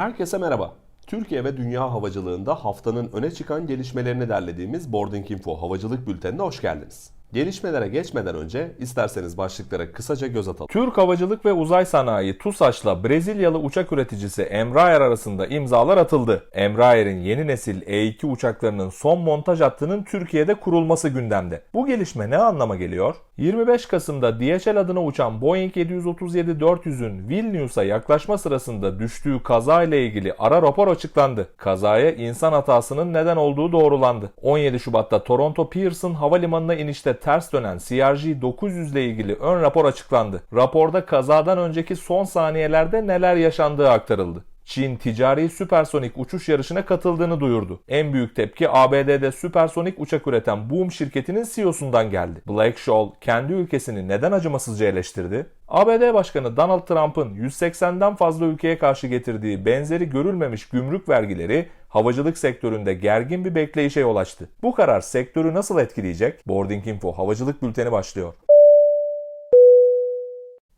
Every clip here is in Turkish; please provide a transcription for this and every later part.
Herkese merhaba. Türkiye ve dünya havacılığında haftanın öne çıkan gelişmelerini derlediğimiz Boarding Info Havacılık Bülteni'ne hoş geldiniz. Gelişmelere geçmeden önce isterseniz başlıklara kısaca göz atalım. Türk Havacılık ve Uzay Sanayi TUSAŞ'la Brezilyalı uçak üreticisi Embraer arasında imzalar atıldı. Embraer'in yeni nesil E2 uçaklarının son montaj hattının Türkiye'de kurulması gündemde. Bu gelişme ne anlama geliyor? 25 Kasım'da DHL adına uçan Boeing 737-400'ün Vilnius'a yaklaşma sırasında düştüğü kaza ile ilgili ara rapor açıklandı. Kazaya insan hatasının neden olduğu doğrulandı. 17 Şubat'ta Toronto Pearson Havalimanı'na inişte ters dönen CRJ 900 ile ilgili ön rapor açıklandı. Raporda kazadan önceki son saniyelerde neler yaşandığı aktarıldı. Çin ticari süpersonik uçuş yarışına katıldığını duyurdu. En büyük tepki ABD'de süpersonik uçak üreten Boom şirketinin CEO'sundan geldi. Blake Scholl kendi ülkesini neden acımasızca eleştirdi? ABD Başkanı Donald Trump'ın 180'den fazla ülkeye karşı getirdiği benzeri görülmemiş gümrük vergileri havacılık sektöründe gergin bir bekleyişe yol açtı. Bu karar sektörü nasıl etkileyecek? Boarding Info havacılık bülteni başlıyor.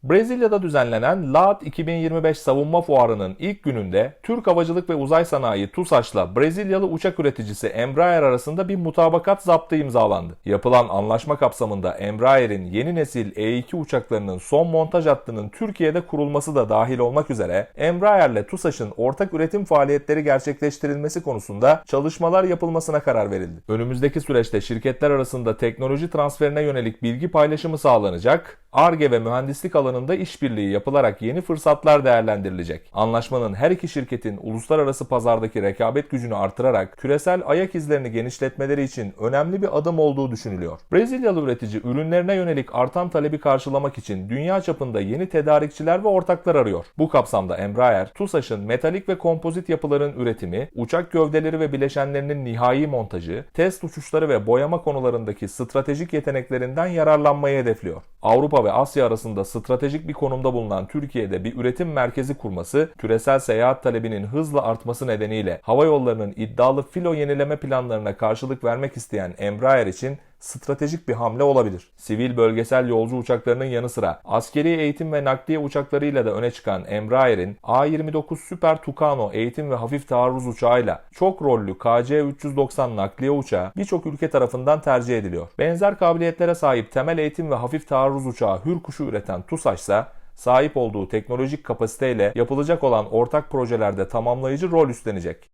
Brezilya'da düzenlenen LAAT 2025 savunma fuarının ilk gününde Türk Havacılık ve Uzay Sanayi TUSAŞ'la Brezilyalı uçak üreticisi Embraer arasında bir mutabakat zaptı imzalandı. Yapılan anlaşma kapsamında Embraer'in yeni nesil E2 uçaklarının son montaj hattının Türkiye'de kurulması da dahil olmak üzere Embraer'le TUSAŞ'ın ortak üretim faaliyetleri gerçekleştirilmesi konusunda çalışmalar yapılmasına karar verildi. Önümüzdeki süreçte şirketler arasında teknoloji transferine yönelik bilgi paylaşımı sağlanacak, ARGE ve mühendislik alanında işbirliği yapılarak yeni fırsatlar değerlendirilecek. Anlaşmanın her iki şirketin uluslararası pazardaki rekabet gücünü artırarak küresel ayak izlerini genişletmeleri için önemli bir adım olduğu düşünülüyor. Brezilyalı üretici ürünlerine yönelik artan talebi karşılamak için dünya çapında yeni tedarikçiler ve ortaklar arıyor. Bu kapsamda Embraer, TUSAŞ'ın metalik ve kompozit yapıların üretimi, uçak gövdeleri ve bileşenlerinin nihai montajı, test uçuşları ve boyama konularındaki stratejik yeteneklerinden yararlanmayı hedefliyor. Avrupa ve Asya arasında stratejik bir konumda bulunan Türkiye'de bir üretim merkezi kurması, küresel seyahat talebinin hızla artması nedeniyle hava yollarının iddialı filo yenileme planlarına karşılık vermek isteyen Embraer için stratejik bir hamle olabilir. Sivil bölgesel yolcu uçaklarının yanı sıra askeri eğitim ve nakliye uçaklarıyla da öne çıkan Embraer'in A-29 Super Tucano eğitim ve hafif taarruz uçağıyla çok rollü KC-390 nakliye uçağı birçok ülke tarafından tercih ediliyor. Benzer kabiliyetlere sahip temel eğitim ve hafif taarruz uçağı Hürkuş'u üreten TUSAŞ ise sahip olduğu teknolojik kapasiteyle yapılacak olan ortak projelerde tamamlayıcı rol üstlenecek.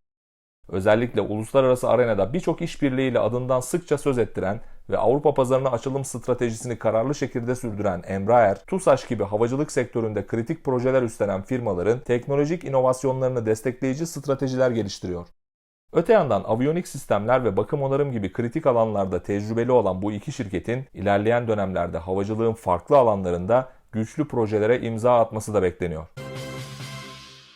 Özellikle uluslararası arenada birçok işbirliğiyle adından sıkça söz ettiren ve Avrupa pazarına açılım stratejisini kararlı şekilde sürdüren Embraer, TUSAŞ gibi havacılık sektöründe kritik projeler üstlenen firmaların teknolojik inovasyonlarını destekleyici stratejiler geliştiriyor. Öte yandan aviyonik sistemler ve bakım onarım gibi kritik alanlarda tecrübeli olan bu iki şirketin ilerleyen dönemlerde havacılığın farklı alanlarında güçlü projelere imza atması da bekleniyor.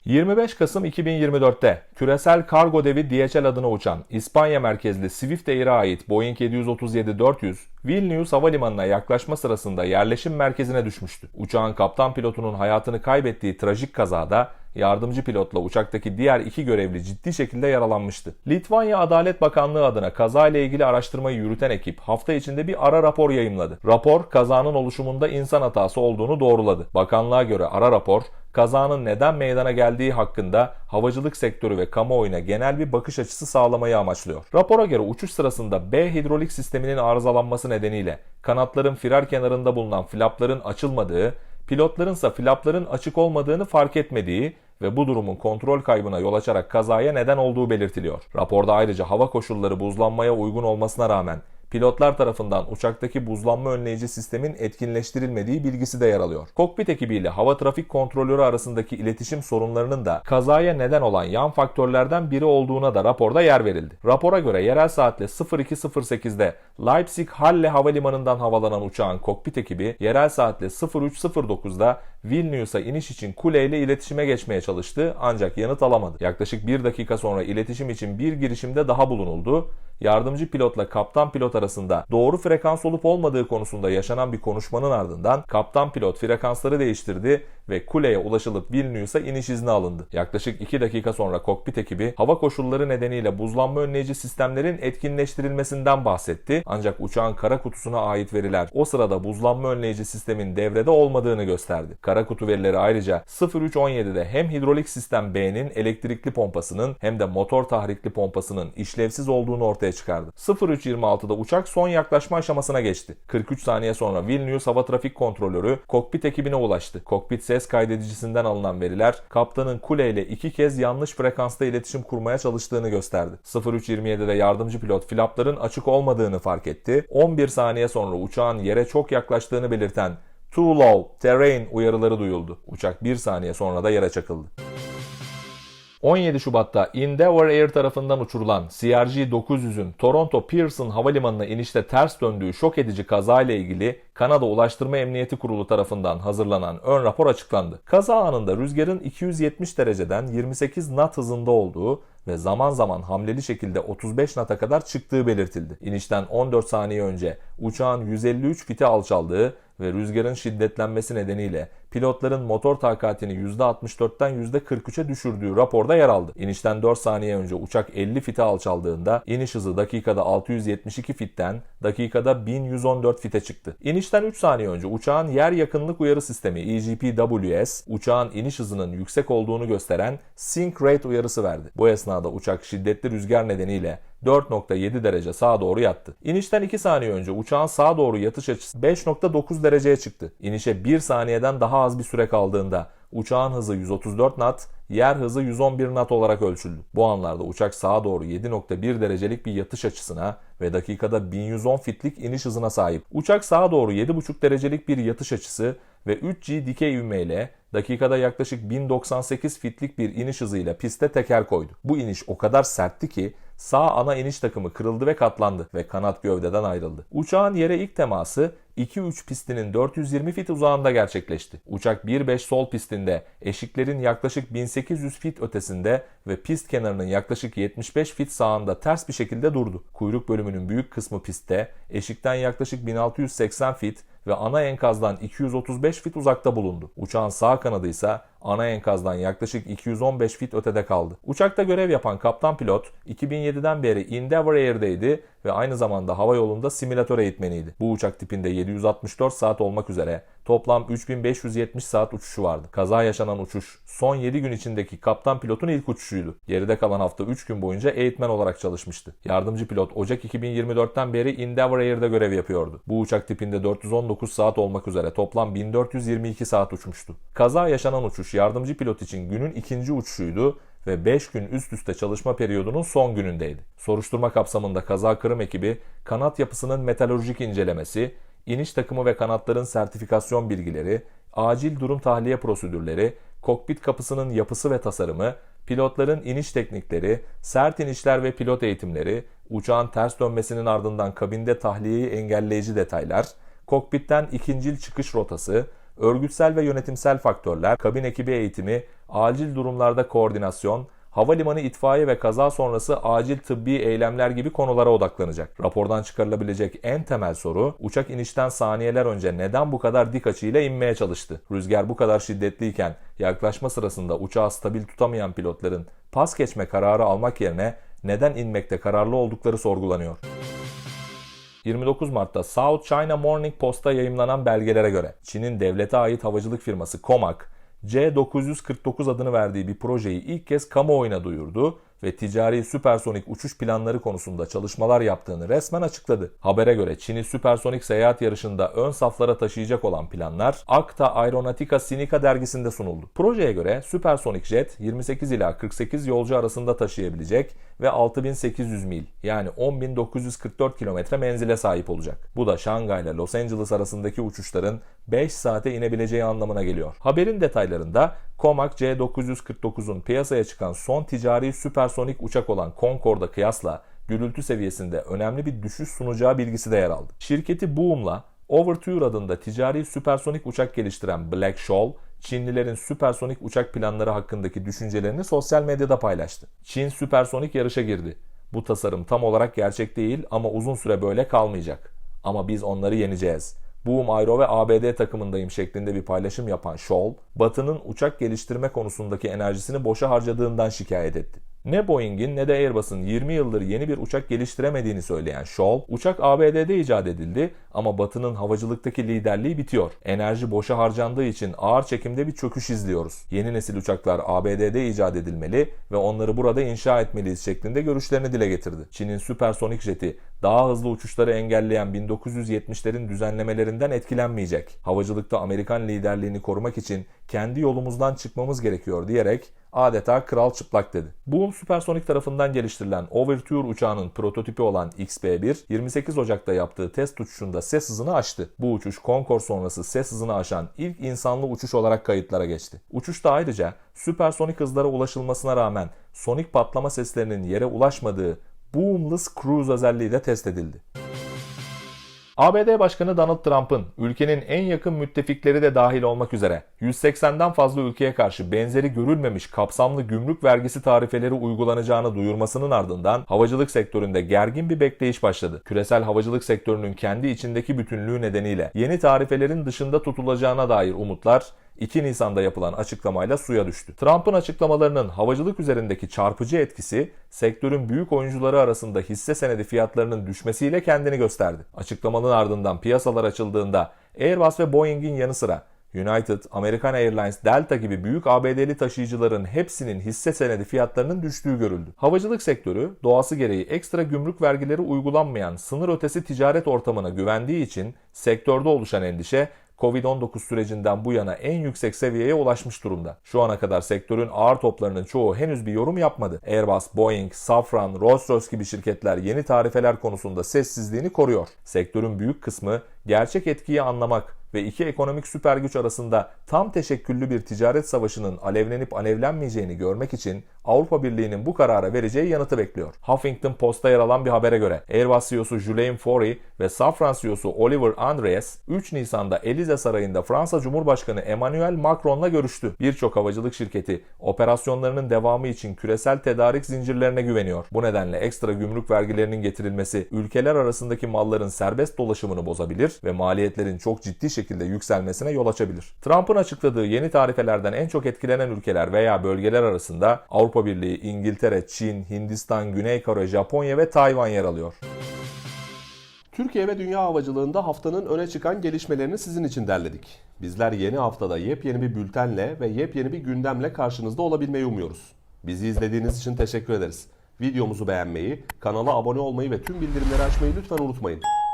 25 Kasım 2024'te küresel kargo devi DHL adına uçan İspanya merkezli Swift Air'e ait Boeing 737-400 Vilnius Havalimanı'na yaklaşma sırasında yerleşim merkezine düşmüştü. Uçağın kaptan pilotunun hayatını kaybettiği trajik kazada yardımcı pilotla uçaktaki diğer iki görevli ciddi şekilde yaralanmıştı. Litvanya Adalet Bakanlığı adına kazayla ilgili araştırmayı yürüten ekip hafta içinde bir ara rapor yayımladı. Rapor kazanın oluşumunda insan hatası olduğunu doğruladı. Bakanlığa göre ara rapor kazanın neden meydana geldiği hakkında havacılık sektörü ve kamuoyuna genel bir bakış açısı sağlamayı amaçlıyor. Rapora göre uçuş sırasında B hidrolik sisteminin arızalanması nedeniyle kanatların firar kenarında bulunan flapların açılmadığı, pilotların ise flapların açık olmadığını fark etmediği ve bu durumun kontrol kaybına yol açarak kazaya neden olduğu belirtiliyor. Raporda ayrıca hava koşulları buzlanmaya uygun olmasına rağmen pilotlar tarafından uçaktaki buzlanma önleyici sistemin etkinleştirilmediği bilgisi de yer alıyor. Kokpit ekibiyle hava trafik kontrolörü arasındaki iletişim sorunlarının da kazaya neden olan yan faktörlerden biri olduğuna da raporda yer verildi. Rapora göre yerel saatle 02.08'de Leipzig-Halle havalimanından havalanan uçağın kokpit ekibi yerel saatle 03.09'da Vilnius'a iniş için kuleyle iletişime geçmeye çalıştı ancak yanıt alamadı. Yaklaşık bir dakika sonra iletişim için bir girişimde daha bulunuldu. Yardımcı pilotla kaptan pilot arasında doğru frekans olup olmadığı konusunda yaşanan bir konuşmanın ardından kaptan pilot frekansları değiştirdi ve kuleye ulaşılıp Vilnius'a iniş izni alındı. Yaklaşık 2 dakika sonra kokpit ekibi hava koşulları nedeniyle buzlanma önleyici sistemlerin etkinleştirilmesinden bahsetti. Ancak uçağın kara kutusuna ait veriler o sırada buzlanma önleyici sistemin devrede olmadığını gösterdi. Kara kutu verileri ayrıca 0317'de hem hidrolik sistem B'nin elektrikli pompasının hem de motor tahrikli pompasının işlevsiz olduğunu ortaya çıkardı. 0326'da uçak son yaklaşma aşamasına geçti. 43 saniye sonra Vilnius Hava Trafik Kontrolörü kokpit ekibine ulaştı. Kokpit ses kaydedicisinden alınan veriler kaptanın kuleyle iki kez yanlış frekansta iletişim kurmaya çalıştığını gösterdi. 0327'de yardımcı pilot flapların açık olmadığını fark etti. 11 saniye sonra uçağın yere çok yaklaştığını belirten Too low, terrain uyarıları duyuldu. Uçak 1 saniye sonra da yere çakıldı. 17 Şubat'ta Endeavour Air tarafından uçurulan CRJ-900'ün Toronto Pearson Havalimanı'na inişte ters döndüğü şok edici kaza ile ilgili Kanada Ulaştırma Emniyeti Kurulu tarafından hazırlanan ön rapor açıklandı. Kaza anında rüzgarın 270 dereceden 28 knot hızında olduğu ve zaman zaman hamleli şekilde 35 nata kadar çıktığı belirtildi. İnişten 14 saniye önce uçağın 153 fiti alçaldığı ve rüzgarın şiddetlenmesi nedeniyle pilotların motor takatini %64'ten %43'e düşürdüğü raporda yer aldı. İnişten 4 saniye önce uçak 50 fite alçaldığında iniş hızı dakikada 672 fitten dakikada 1114 fite çıktı. İnişten 3 saniye önce uçağın yer yakınlık uyarı sistemi EGPWS uçağın iniş hızının yüksek olduğunu gösteren sync rate uyarısı verdi. Bu esnada uçak şiddetli rüzgar nedeniyle 4.7 derece sağa doğru yattı. İnişten 2 saniye önce uçağın sağa doğru yatış açısı 5.9 dereceye çıktı. İnişe 1 saniyeden daha az bir süre kaldığında uçağın hızı 134 knot, yer hızı 111 knot olarak ölçüldü. Bu anlarda uçak sağa doğru 7.1 derecelik bir yatış açısına ve dakikada 1110 fitlik iniş hızına sahip. Uçak sağa doğru 7.5 derecelik bir yatış açısı ve 3G dikey ivmeyle dakikada yaklaşık 1098 fitlik bir iniş hızıyla piste teker koydu. Bu iniş o kadar sertti ki sağ ana iniş takımı kırıldı ve katlandı ve kanat gövdeden ayrıldı. Uçağın yere ilk teması 2-3 pistinin 420 fit uzağında gerçekleşti. Uçak 1-5 sol pistinde eşiklerin yaklaşık 1800 fit ötesinde ve pist kenarının yaklaşık 75 fit sağında ters bir şekilde durdu. Kuyruk bölümünün büyük kısmı pistte, eşikten yaklaşık 1680 fit ve ana enkazdan 235 fit uzakta bulundu. Uçağın sağ kanadı ise ana enkazdan yaklaşık 215 fit ötede kaldı. Uçakta görev yapan kaptan pilot 2007'den beri Endeavour Air'deydi ve aynı zamanda hava yolunda simülatör eğitmeniydi. Bu uçak tipinde 764 saat olmak üzere toplam 3570 saat uçuşu vardı. Kaza yaşanan uçuş son 7 gün içindeki kaptan pilotun ilk uçuşuydu. Geride kalan hafta 3 gün boyunca eğitmen olarak çalışmıştı. Yardımcı pilot Ocak 2024'ten beri Endeavour Air'de görev yapıyordu. Bu uçak tipinde 419 saat olmak üzere toplam 1422 saat uçmuştu. Kaza yaşanan uçuş yardımcı pilot için günün ikinci uçuşuydu ve 5 gün üst üste çalışma periyodunun son günündeydi. Soruşturma kapsamında kaza kırım ekibi kanat yapısının metalurjik incelemesi, iniş takımı ve kanatların sertifikasyon bilgileri, acil durum tahliye prosedürleri, kokpit kapısının yapısı ve tasarımı, pilotların iniş teknikleri, sert inişler ve pilot eğitimleri, uçağın ters dönmesinin ardından kabinde tahliyeyi engelleyici detaylar, kokpitten ikincil çıkış rotası, örgütsel ve yönetimsel faktörler, kabin ekibi eğitimi, acil durumlarda koordinasyon, havalimanı itfaiye ve kaza sonrası acil tıbbi eylemler gibi konulara odaklanacak. Rapordan çıkarılabilecek en temel soru uçak inişten saniyeler önce neden bu kadar dik açıyla inmeye çalıştı? Rüzgar bu kadar şiddetliyken yaklaşma sırasında uçağı stabil tutamayan pilotların pas geçme kararı almak yerine neden inmekte kararlı oldukları sorgulanıyor. 29 Mart'ta South China Morning Post'ta yayımlanan belgelere göre Çin'in devlete ait havacılık firması Comac, C949 adını verdiği bir projeyi ilk kez kamuoyuna duyurdu ve ticari süpersonik uçuş planları konusunda çalışmalar yaptığını resmen açıkladı. Habere göre Çin'i süpersonik seyahat yarışında ön saflara taşıyacak olan planlar Acta Aeronautica Sinica dergisinde sunuldu. Projeye göre süpersonik jet 28 ila 48 yolcu arasında taşıyabilecek ve 6800 mil yani 10944 kilometre menzile sahip olacak. Bu da Şangay ile Los Angeles arasındaki uçuşların 5 saate inebileceği anlamına geliyor. Haberin detaylarında Comac C949'un piyasaya çıkan son ticari süpersonik uçak olan Concorde'a kıyasla gürültü seviyesinde önemli bir düşüş sunacağı bilgisi de yer aldı. Şirketi Boom'la Overture adında ticari süpersonik uçak geliştiren Black Shoal, Çinlilerin süpersonik uçak planları hakkındaki düşüncelerini sosyal medyada paylaştı. Çin süpersonik yarışa girdi. Bu tasarım tam olarak gerçek değil ama uzun süre böyle kalmayacak. Ama biz onları yeneceğiz. Boom Aero ve ABD takımındayım şeklinde bir paylaşım yapan Scholl, Batı'nın uçak geliştirme konusundaki enerjisini boşa harcadığından şikayet etti. Ne Boeing'in ne de Airbus'un 20 yıldır yeni bir uçak geliştiremediğini söyleyen Scholl, uçak ABD'de icat edildi ama Batı'nın havacılıktaki liderliği bitiyor. Enerji boşa harcandığı için ağır çekimde bir çöküş izliyoruz. Yeni nesil uçaklar ABD'de icat edilmeli ve onları burada inşa etmeliyiz şeklinde görüşlerini dile getirdi. Çin'in süpersonik jeti daha hızlı uçuşları engelleyen 1970'lerin düzenlemelerinden etkilenmeyecek. Havacılıkta Amerikan liderliğini korumak için kendi yolumuzdan çıkmamız gerekiyor diyerek adeta kral çıplak dedi. Boom Supersonic tarafından geliştirilen Overture uçağının prototipi olan XB-1 28 Ocak'ta yaptığı test uçuşunda ses hızını aştı. Bu uçuş Concorde sonrası ses hızını aşan ilk insanlı uçuş olarak kayıtlara geçti. Uçuşta ayrıca süpersonik hızlara ulaşılmasına rağmen sonik patlama seslerinin yere ulaşmadığı Boomless Cruise özelliği de test edildi. ABD Başkanı Donald Trump'ın ülkenin en yakın müttefikleri de dahil olmak üzere 180'den fazla ülkeye karşı benzeri görülmemiş kapsamlı gümrük vergisi tarifeleri uygulanacağını duyurmasının ardından havacılık sektöründe gergin bir bekleyiş başladı. Küresel havacılık sektörünün kendi içindeki bütünlüğü nedeniyle yeni tarifelerin dışında tutulacağına dair umutlar 2 Nisan'da yapılan açıklamayla suya düştü. Trump'ın açıklamalarının havacılık üzerindeki çarpıcı etkisi sektörün büyük oyuncuları arasında hisse senedi fiyatlarının düşmesiyle kendini gösterdi. Açıklamanın ardından piyasalar açıldığında Airbus ve Boeing'in yanı sıra United, American Airlines, Delta gibi büyük ABD'li taşıyıcıların hepsinin hisse senedi fiyatlarının düştüğü görüldü. Havacılık sektörü doğası gereği ekstra gümrük vergileri uygulanmayan sınır ötesi ticaret ortamına güvendiği için sektörde oluşan endişe Covid-19 sürecinden bu yana en yüksek seviyeye ulaşmış durumda. Şu ana kadar sektörün ağır toplarının çoğu henüz bir yorum yapmadı. Airbus, Boeing, Safran, Rolls-Royce gibi şirketler yeni tarifeler konusunda sessizliğini koruyor. Sektörün büyük kısmı gerçek etkiyi anlamak ve iki ekonomik süper güç arasında tam teşekküllü bir ticaret savaşının alevlenip alevlenmeyeceğini görmek için Avrupa Birliği'nin bu karara vereceği yanıtı bekliyor. Huffington Post'ta yer alan bir habere göre Airbus CEO'su Julien Faure ve Safran CEO'su Oliver Andreas 3 Nisan'da Elize Sarayı'nda Fransa Cumhurbaşkanı Emmanuel Macron'la görüştü. Birçok havacılık şirketi operasyonlarının devamı için küresel tedarik zincirlerine güveniyor. Bu nedenle ekstra gümrük vergilerinin getirilmesi ülkeler arasındaki malların serbest dolaşımını bozabilir ve maliyetlerin çok ciddi şekilde yükselmesine yol açabilir. Trump'ın açıkladığı yeni tarifelerden en çok etkilenen ülkeler veya bölgeler arasında Avrupa Birliği, İngiltere, Çin, Hindistan, Güney Kore, Japonya ve Tayvan yer alıyor. Türkiye ve dünya havacılığında haftanın öne çıkan gelişmelerini sizin için derledik. Bizler yeni haftada yepyeni bir bültenle ve yepyeni bir gündemle karşınızda olabilmeyi umuyoruz. Bizi izlediğiniz için teşekkür ederiz. Videomuzu beğenmeyi, kanala abone olmayı ve tüm bildirimleri açmayı lütfen unutmayın.